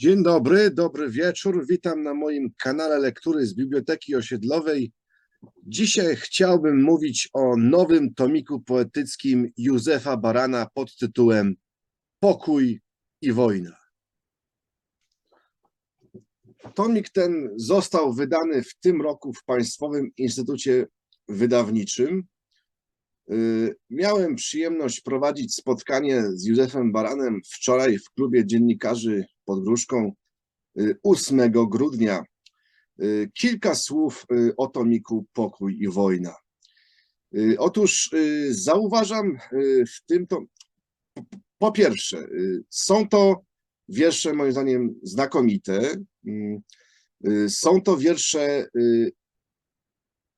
Dzień dobry, dobry wieczór. Witam na moim kanale Lektury z Biblioteki Osiedlowej. Dzisiaj chciałbym mówić o nowym tomiku poetyckim Józefa Barana pod tytułem Pokój i wojna. Tomik ten został wydany w tym roku w Państwowym Instytucie Wydawniczym. Y, Miałem przyjemność prowadzić spotkanie z Józefem Baranem wczoraj w klubie dziennikarzy pod Gruszką y, 8 grudnia. Y, Kilka słów y, o tomiku Pokój i wojna. Y, Otóż y, zauważam y, w tym to po- pierwsze, y, są to wiersze moim zdaniem znakomite. Mm, y, Są to wiersze y,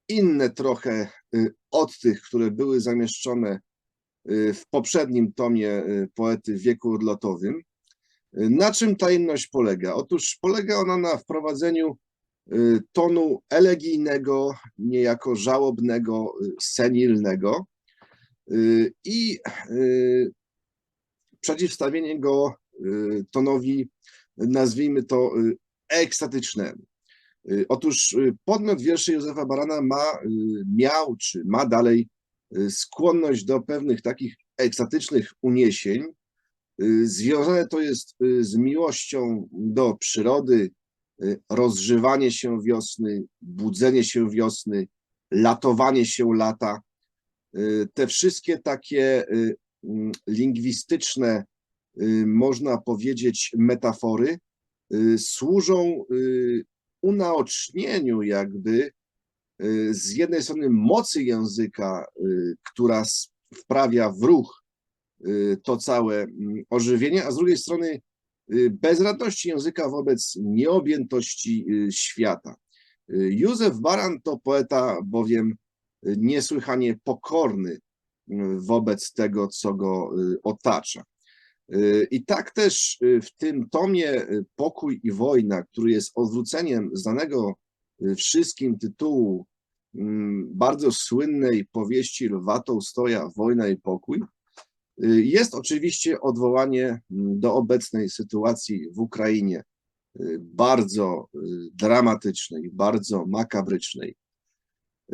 inne trochę y, od tych, które były zamieszczone y, w poprzednim tomie y, poety w wieku odlotowym. Na czym ta inność polega? Otóż polega ona na wprowadzeniu y, tonu elegijnego, niejako żałobnego, y, senilnego y, i przeciwstawienie go tonowi, nazwijmy to, ekstatycznemu. Otóż podmiot wierszy Józefa Barana ma, miał czy ma dalej skłonność do pewnych takich ekstatycznych uniesień. Y, Związane to jest y, z miłością do przyrody, y, rozżywanie się wiosny, budzenie się wiosny, latowanie się lata. Te wszystkie takie mm, lingwistyczne, można powiedzieć, metafory służą unaocznieniu jakby z jednej strony mocy języka, która wprawia w ruch to całe mm, ożywienie, a z drugiej strony y, bezradności języka wobec nieobjętości y, świata. Y, Józef Baran to poeta bowiem y, niesłychanie pokorny y, wobec tego, co go y, otacza. Y, I tak też y, w tym tomie y, Pokój i wojna, który jest odwróceniem znanego y, wszystkim tytułu mm, bardzo słynnej powieści Lwa Tołstoja Wojna i pokój, y, jest oczywiście odwołanie mm, do obecnej sytuacji w Ukrainie, y, bardzo y, dramatycznej, bardzo makabrycznej.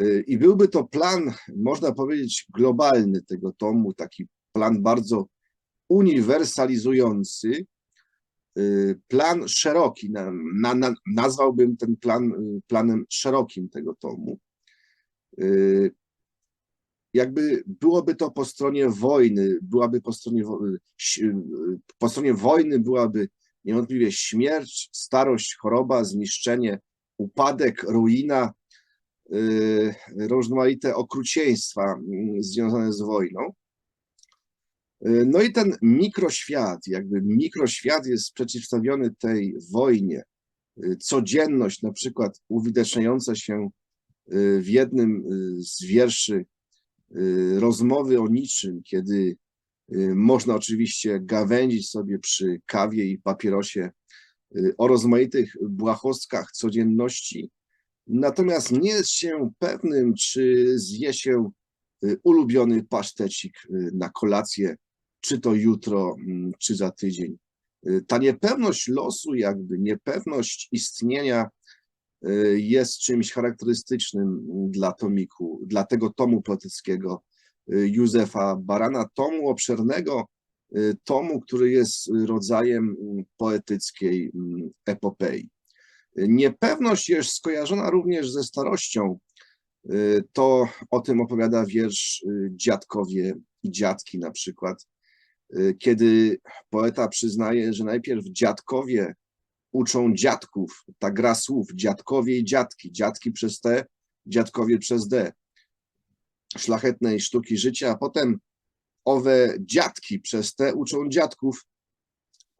Y, I byłby to plan, można powiedzieć, globalny tego tomu, taki plan bardzo uniwersalizujący, plan szeroki. Na, na, na, nazwałbym ten plan planem szerokim tego tomu. Jakby byłoby to po stronie wojny, byłaby po stronie, y, po stronie wojny byłaby niewątpliwie śmierć, starość, choroba, zniszczenie, upadek, ruina, y, rozmaite okrucieństwa mm, związane z wojną. Y, No i ten mikroświat, jakby mikroświat jest przeciwstawiony tej wojnie. Codzienność, na przykład uwidaczniająca się w jednym z wierszy rozmowy o niczym, kiedy y, można oczywiście gawędzić sobie przy kawie i papierosie y, o rozmaitych błahostkach codzienności, natomiast nie jest się pewnym, czy zje się y, ulubiony pasztecik y, na kolację, czy to jutro, mm, czy za tydzień. Y, Ta niepewność losu, jakby niepewność istnienia y, jest czymś charakterystycznym dla tomiku, dla tego tomu poetyckiego y, Józefa Barana, tomu obszernego, y, tomu, który jest rodzajem mm, poetyckiej mm, epopei. Y, Niepewność jest skojarzona również ze starością. Y, To o tym opowiada wiersz y, Dziadkowie i Dziadki na przykład, y, kiedy poeta przyznaje, że najpierw dziadkowie uczą dziadków, ta gra słów, dziadkowie i dziadki, dziadki przez T, dziadkowie przez D, szlachetnej sztuki życia, a potem owe dziadki przez T uczą dziadków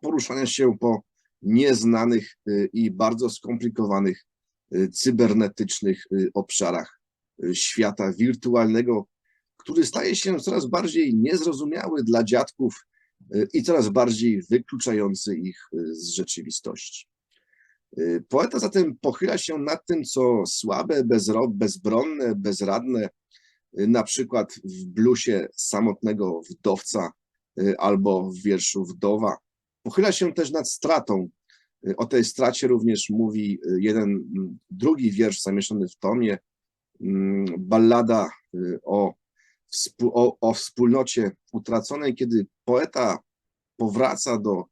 poruszania się po nieznanych y, i bardzo skomplikowanych y, cybernetycznych y, obszarach świata wirtualnego, który staje się coraz bardziej niezrozumiały dla dziadków i coraz bardziej wykluczający ich y, z rzeczywistości. Y, Poeta zatem pochyla się nad tym, co słabe, bezbronne, bezradne, y, na przykład w blusie samotnego wdowca y, albo w wierszu Wdowa. Pochyla się też nad stratą, Y, O tej stracie również mówi y, jeden, drugi wiersz zamieszczony w tomie, mm, ballada y, o, o, o wspólnocie utraconej, kiedy poeta powraca do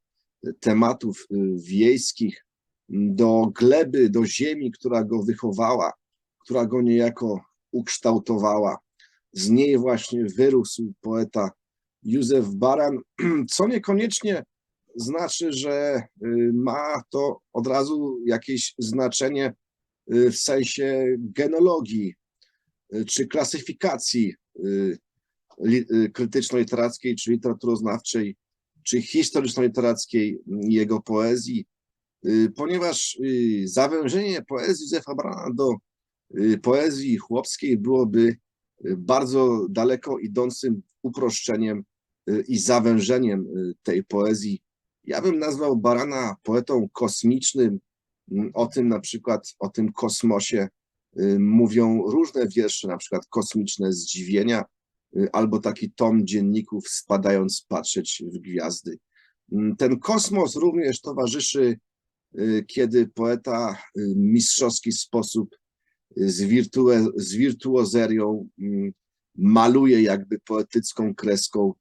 y, tematów y, wiejskich, do gleby, do ziemi, która go wychowała, która go niejako ukształtowała. Z niej właśnie wyrósł poeta Józef Baran, co niekoniecznie znaczy, że y, ma to od razu jakieś znaczenie y, w sensie genologii czy klasyfikacji krytyczno-literackiej, czy literaturoznawczej, czy historyczno-literackiej jego poezji, y, ponieważ y, zawężenie poezji Józefa Brana do y, poezji chłopskiej byłoby y, bardzo daleko idącym uproszczeniem y, i zawężeniem y, tej poezji. Ja bym nazwał Barana poetą kosmicznym. Mm, O tym na przykład, o tym kosmosie y, mówią różne wiersze, na przykład Kosmiczne Zdziwienia, y, albo taki tom dzienników Spadając patrzeć w gwiazdy. Mm, Ten kosmos również towarzyszy, y, kiedy poeta y, w mistrzowski sposób y, z, wirtue, z wirtuozerią mm, maluje jakby poetycką kreską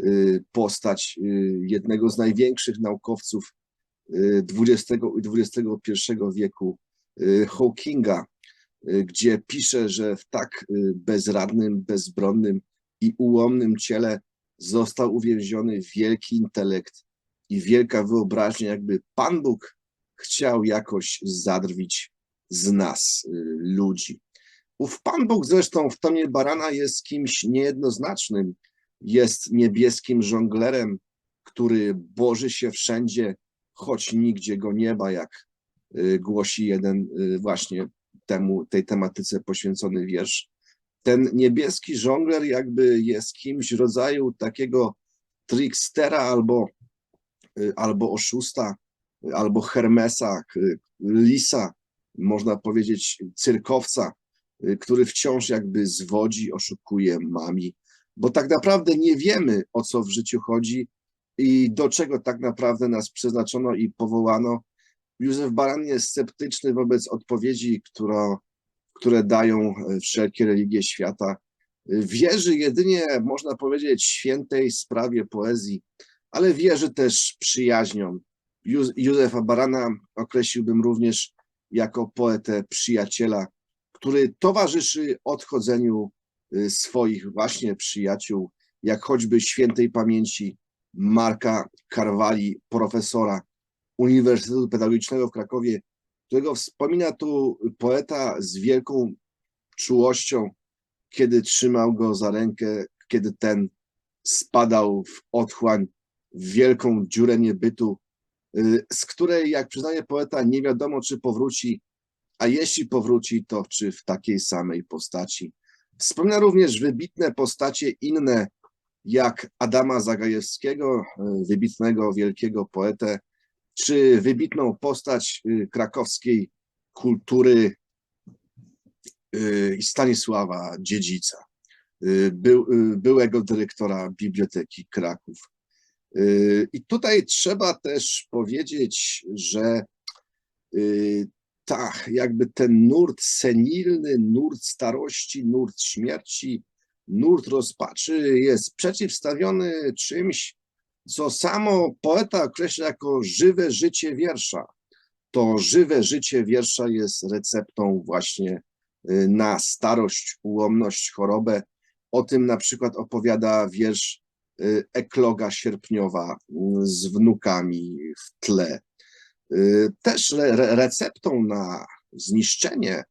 y, postać y, jednego z największych naukowców y, XX i XXI wieku, y, Hawkinga, y, gdzie pisze, że w tak y, bezradnym, bezbronnym i ułomnym ciele został uwięziony wielki intelekt i wielka wyobraźnia, jakby Pan Bóg chciał jakoś zadrwić z nas, y, ludzi. Ów Pan Bóg zresztą w tomie Barana jest kimś niejednoznacznym, jest niebieskim żonglerem, który boży się wszędzie, choć nigdzie go nie ma, jak y, głosi jeden y, właśnie temu, tej tematyce poświęcony wiersz. Ten niebieski żongler jakby jest kimś rodzaju takiego trickstera albo, y, albo oszusta, albo Hermesa, lisa, można powiedzieć cyrkowca, y, który wciąż jakby zwodzi, oszukuje, mami, bo tak naprawdę nie wiemy, o co w życiu chodzi i do czego tak naprawdę nas przeznaczono i powołano. Józef Baran jest sceptyczny wobec odpowiedzi, która, które dają e, wszelkie religie świata. Y, Wierzy jedynie, można powiedzieć, świętej sprawie poezji, ale wierzy też przyjaźnią. Józ- Józefa Barana określiłbym również jako poetę przyjaciela, który towarzyszy odchodzeniu y, swoich właśnie przyjaciół, jak choćby świętej pamięci Marka Karwali, profesora Uniwersytetu Pedagogicznego w Krakowie, którego wspomina tu poeta z wielką czułością, kiedy trzymał go za rękę, kiedy ten spadał w otchłań, w wielką dziurę niebytu, y, z której, jak przyznaje poeta, nie wiadomo, czy powróci, a jeśli powróci, to czy w takiej samej postaci. Wspomina również wybitne postacie inne, jak Adama Zagajewskiego, y, wybitnego, wielkiego poetę, czy wybitną postać y, krakowskiej kultury y, Stanisława Dziedzica, y, był, byłego dyrektora Biblioteki Kraków. I tutaj trzeba też powiedzieć, że ta, jakby ten nurt senilny, nurt starości, nurt śmierci, nurt rozpaczy jest przeciwstawiony czymś, co samo poeta określa jako żywe życie wiersza. To żywe życie wiersza jest receptą właśnie y, na starość, ułomność, chorobę. O tym na przykład opowiada wiersz y, Ekloga Sierpniowa y, z wnukami w tle. Y, Też re- receptą na zniszczenie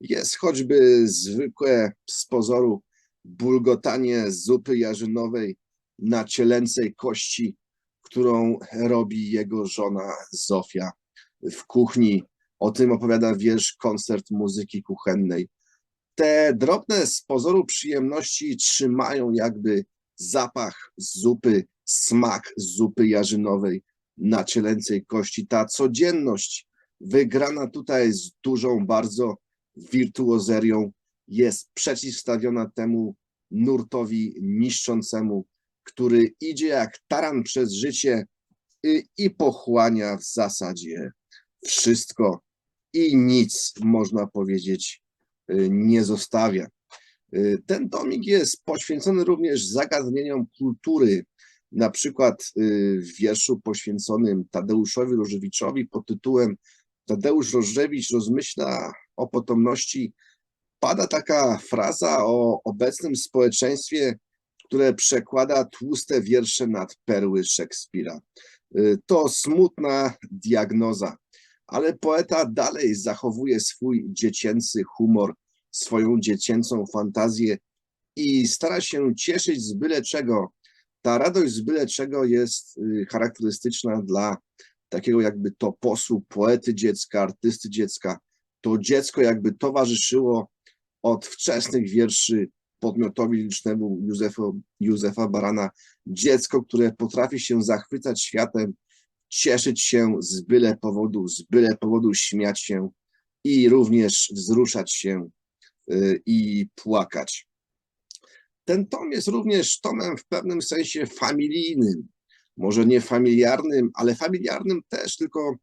jest choćby zwykłe z pozoru bulgotanie zupy jarzynowej na cielęcej kości, którą robi jego żona Zofia w kuchni. O tym opowiada wiersz koncert muzyki kuchennej. Te drobne z pozoru przyjemności trzymają jakby zapach zupy, smak zupy jarzynowej na cielęcej kości. Ta codzienność wygrana tutaj z dużą bardzo wirtuozerią jest przeciwstawiona temu nurtowi niszczącemu, który idzie jak taran przez życie i, i pochłania w zasadzie wszystko i nic, można powiedzieć, y, nie zostawia. Y, Ten tomik jest poświęcony również zagadnieniom kultury, na przykład y, w wierszu poświęconym Tadeuszowi Różewiczowi pod tytułem Tadeusz Różewicz rozmyśla o potomności, pada taka fraza o obecnym społeczeństwie, które przekłada tłuste wiersze nad perły Szekspira. Y, To smutna diagnoza, ale poeta dalej zachowuje swój dziecięcy humor, swoją dziecięcą fantazję i stara się cieszyć z byle czego. Ta radość z byle czego jest y, charakterystyczna dla takiego jakby toposu poety dziecka, artysty dziecka. To dziecko jakby towarzyszyło od wczesnych wierszy podmiotowi licznemu Józefa, Józefa Barana. Dziecko, które potrafi się zachwycać światem, cieszyć się z byle powodu, z byle powodu śmiać się i również wzruszać się y, i płakać. Ten tom jest również tomem w pewnym sensie familijnym, może nie familiarnym, ale familiarnym też, tylko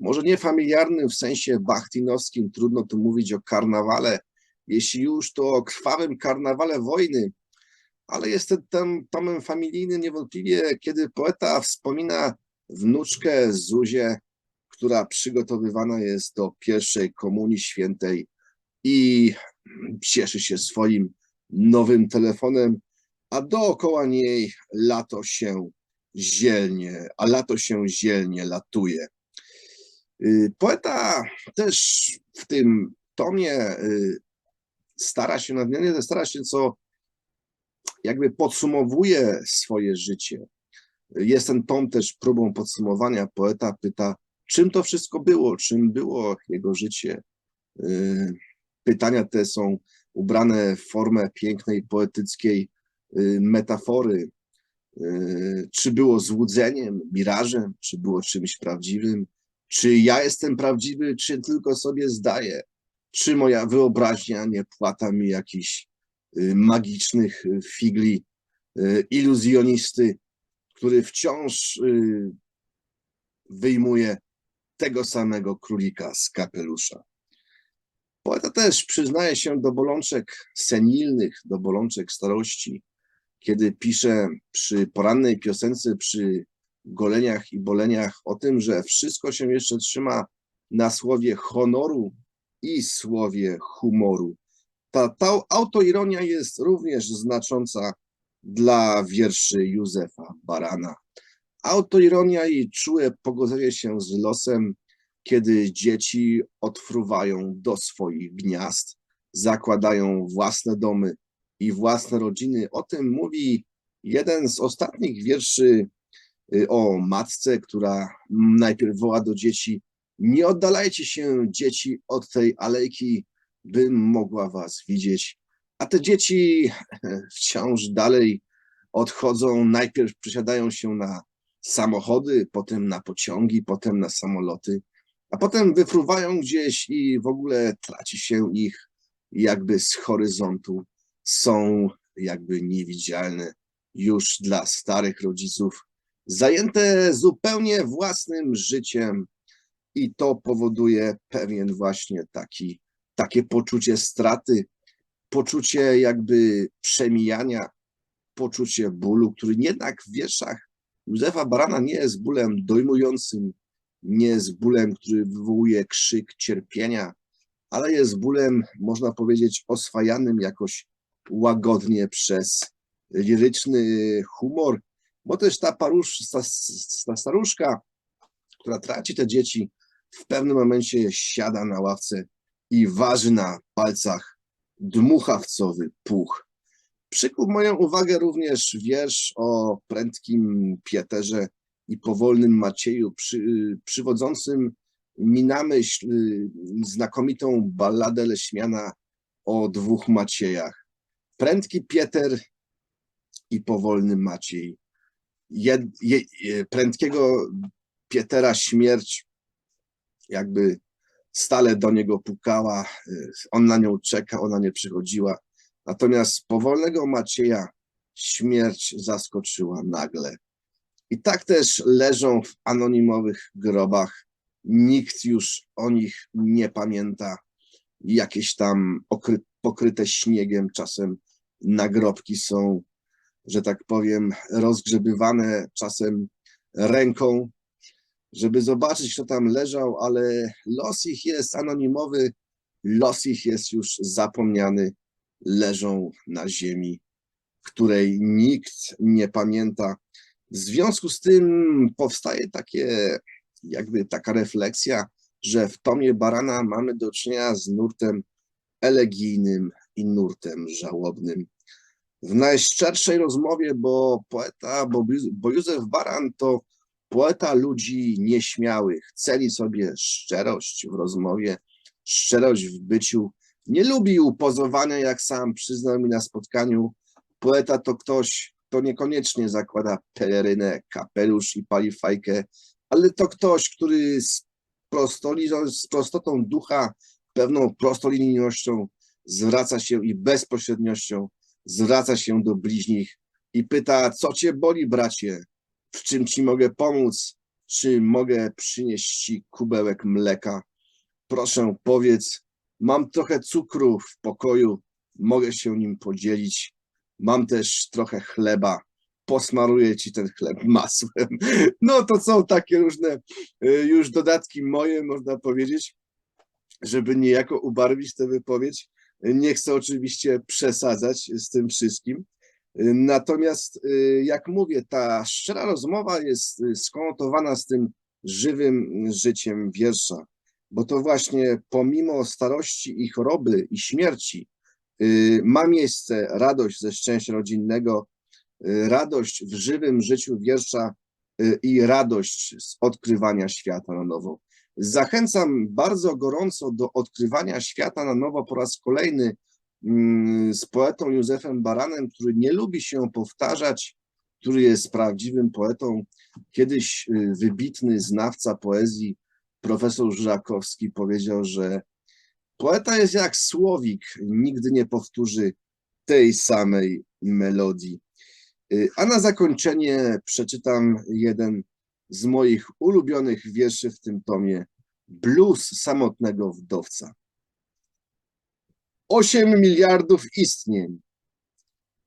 może nie familiarnym w sensie bachtinowskim, trudno tu mówić o karnawale, jeśli już to o krwawym karnawale wojny, ale jest tom, tomem familijnym niewątpliwie, kiedy poeta wspomina wnuczkę Zuzię, która przygotowywana jest do pierwszej komunii świętej i cieszy się swoim nowym telefonem, a dookoła niej lato się zielnie, a lato się zielnie latuje. Y, Poeta też w tym tomie y, stara się, nadmiernie stara się, co jakby podsumowuje swoje życie. Jest ten tom też próbą podsumowania. Poeta pyta, czym to wszystko było, czym było jego życie. Y, Pytania te są ubrane w formę pięknej, poetyckiej y, metafory. Y, Czy było złudzeniem, mirażem, czy było czymś prawdziwym? Czy ja jestem prawdziwy, czy tylko sobie zdaję? Czy moja wyobraźnia nie płata mi jakichś y, magicznych y, figli y, iluzjonisty, który wciąż wyjmuje tego samego królika z kapelusza? Poeta też przyznaje się do bolączek senilnych, do bolączek starości, kiedy pisze przy porannej piosence, przy goleniach i boleniach o tym, że wszystko się jeszcze trzyma na słowie honoru i słowie humoru. Ta, ta autoironia jest również znacząca dla wierszy Józefa Barana. Autoironia i czułe pogodzenie się z losem, kiedy dzieci odfruwają do swoich gniazd, zakładają własne domy i własne rodziny. O tym mówi jeden z ostatnich wierszy y, o matce, która najpierw woła do dzieci: Nie oddalajcie się, dzieci, od tej alejki, bym mogła was widzieć. A te dzieci wciąż dalej odchodzą, najpierw przesiadają się na samochody, potem na pociągi, potem na samoloty, a potem wyfruwają gdzieś i w ogóle traci się ich jakby z horyzontu. Są jakby niewidzialne już dla starych rodziców, zajęte zupełnie własnym życiem i to powoduje pewien właśnie taki, takie poczucie straty, poczucie jakby przemijania, poczucie bólu, który jednak w wierszach Józefa Barana nie jest bólem dojmującym, nie jest bólem, który wywołuje krzyk cierpienia, ale jest bólem, można powiedzieć, oswajanym jakoś łagodnie przez liryczny humor, bo też ta, parusz, ta, ta staruszka, która traci te dzieci, w pewnym momencie siada na ławce i waży na palcach dmuchawcowy puch. Przykuł moją uwagę również wiersz o prędkim Pieterze i powolnym Macieju, przy, przywodzącym mi na myśl y, znakomitą balladę Leśmiana o dwóch Maciejach. Prędki Pieter i powolny Maciej. Jed, je, prędkiego Pietera śmierć jakby stale do niego pukała, y, on na nią czeka, ona nie przychodziła. Natomiast powolnego Macieja śmierć zaskoczyła nagle. I tak też leżą w anonimowych grobach nikt już o nich nie pamięta. Jakieś tam okry, pokryte śniegiem, czasem nagrobki są, że tak powiem, rozgrzebywane czasem ręką, żeby zobaczyć, kto tam leżał, ale los ich jest anonimowy, los ich jest już zapomniany, leżą na ziemi, której nikt nie pamięta. W związku z tym powstaje takie, jakby taka refleksja, że w Tomie Barana mamy do czynienia z nurtem elegijnym i nurtem żałobnym. W najszczerszej rozmowie, bo poeta, bo, bo Józef Baran to poeta ludzi nieśmiałych, celi sobie szczerość w rozmowie, szczerość w byciu, nie lubił pozowania, jak sam przyznał mi na spotkaniu. Poeta to ktoś, kto niekoniecznie zakłada pelerynę, kapelusz i pali fajkę, ale to ktoś, który z, z prostotą ducha, pewną prostolinijnością zwraca się i bezpośredniością zwraca się do bliźnich i pyta, co cię boli, bracie? W czym ci mogę pomóc? Czy mogę przynieść ci kubełek mleka? Proszę, powiedz, mam trochę cukru w pokoju, mogę się nim podzielić. Mam też trochę chleba, posmaruję ci ten chleb masłem. No to są takie różne y, już dodatki moje, można powiedzieć, żeby niejako ubarwić tę wypowiedź. Nie chcę oczywiście przesadzać z tym wszystkim. Natomiast, y, jak mówię, ta szczera rozmowa jest y, skonotowana z tym żywym życiem wiersza, bo to właśnie pomimo starości i choroby i śmierci y, ma miejsce radość ze szczęścia rodzinnego, radość w żywym życiu wiersza i radość z odkrywania świata na nowo. Zachęcam bardzo gorąco do odkrywania świata na nowo po raz kolejny z poetą Józefem Baranem, który nie lubi się powtarzać, który jest prawdziwym poetą. Kiedyś y, wybitny znawca poezji, profesor Żurakowski powiedział, że poeta jest jak słowik, nigdy nie powtórzy tej samej melodii. Y, a na zakończenie przeczytam jeden z moich ulubionych wierszy w tym tomie Blues samotnego wdowca. Osiem miliardów istnień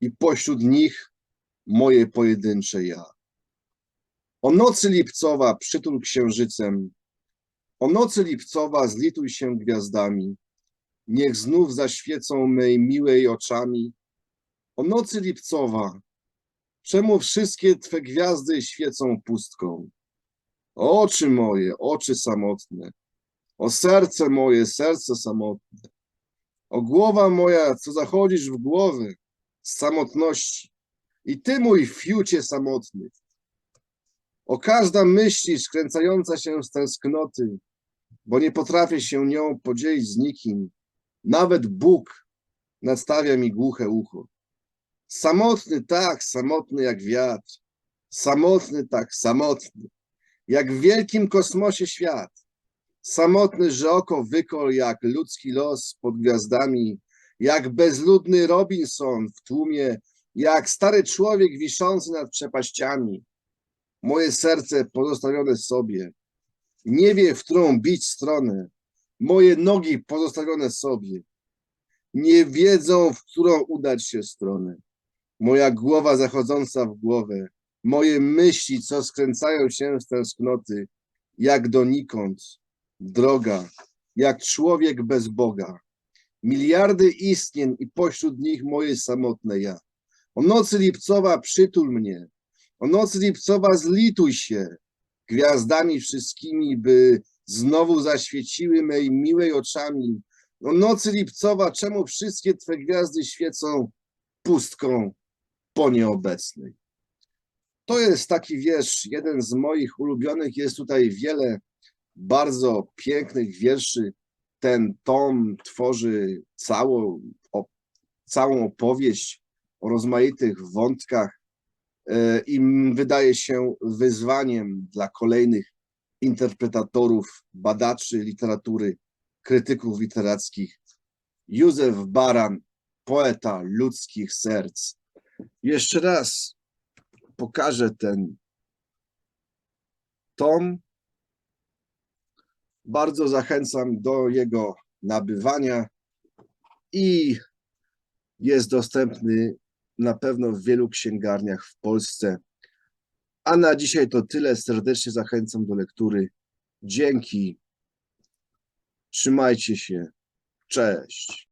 i pośród nich moje pojedyncze ja. O nocy lipcowa przytul księżycem, o nocy lipcowa zlituj się gwiazdami, niech znów zaświecą mej miłej oczami. O nocy lipcowa Czemu wszystkie Twe gwiazdy świecą pustką? Oczy moje, oczy samotne, o serce moje, serce samotne, o głowa moja, co zachodzisz w głowę z samotności i Ty mój fiucie samotny, o każda myśli skręcająca się z tęsknoty, bo nie potrafię się nią podzielić z nikim, nawet Bóg nadstawia mi głuche ucho. Samotny tak, samotny jak wiatr. Samotny tak, samotny. Jak w wielkim kosmosie świat. Samotny, że oko wykol jak ludzki los pod gwiazdami. Jak bezludny Robinson w tłumie. Jak stary człowiek wiszący nad przepaściami. Moje serce pozostawione sobie. Nie wie, w którą bić stronę. Moje nogi pozostawione sobie. Nie wiedzą, w którą udać się stronę moja głowa zachodząca w głowę, moje myśli, co skręcają się z tęsknoty, jak donikąd, droga, jak człowiek bez Boga. Miliardy istnień i pośród nich moje samotne ja. O nocy lipcowa przytul mnie, o nocy lipcowa zlituj się gwiazdami wszystkimi, by znowu zaświeciły mej miłej oczami. O nocy lipcowa, czemu wszystkie Twe gwiazdy świecą pustką po nieobecnej. To jest taki wiersz, jeden z moich ulubionych. Jest tutaj wiele bardzo pięknych wierszy. Ten tom tworzy całą, o, całą opowieść o rozmaitych wątkach e, i wydaje się wyzwaniem dla kolejnych interpretatorów, badaczy literatury, krytyków literackich. Józef Baran, poeta ludzkich serc, jeszcze raz pokażę ten tom. Bardzo zachęcam do jego nabywania i jest dostępny na pewno w wielu księgarniach w Polsce. A na dzisiaj to tyle. Serdecznie zachęcam do lektury. Dzięki. Trzymajcie się. Cześć.